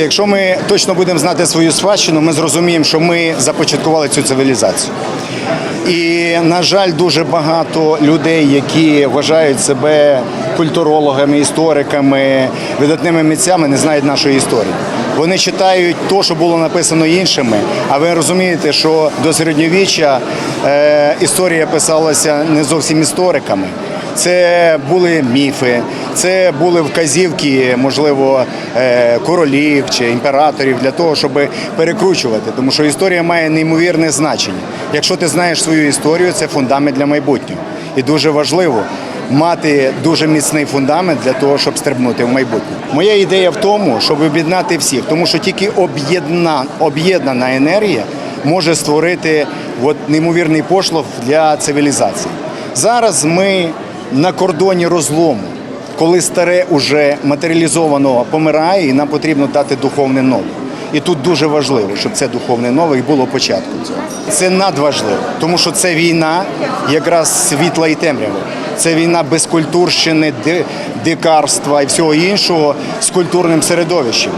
Якщо ми точно будемо знати свою спадщину, ми зрозуміємо, що ми започаткували цю цивілізацію. І, на жаль, дуже багато людей, які вважають себе культурологами, істориками, видатними митцями, не знають нашої історії. Вони читають те, що було написано іншими. А ви розумієте, що до середньовіччя е, історія писалася не зовсім істориками. Це були міфи, це були вказівки, можливо, е, королів чи імператорів для того, щоб перекручувати. Тому що історія має неймовірне значення. Якщо ти знаєш свою історію, це фундамент для майбутнього. І дуже важливо мати дуже міцний фундамент для того, щоб стрибнути в майбутнє. Моя ідея в тому, щоб об'єднати всіх, тому що тільки об'єдна, об'єднана енергія може створити от, неймовірний пошлов для цивілізації. Зараз ми на кордоні розлому, коли старе уже матеріалізовано помирає, і нам потрібно дати духовне нове. І тут дуже важливо, щоб це духовне нове і було початком цього. Це надважливо, тому що це війна якраз світла і темряви. Це війна безкультурщини, ди- дикарства і всього іншого з культурним середовищем.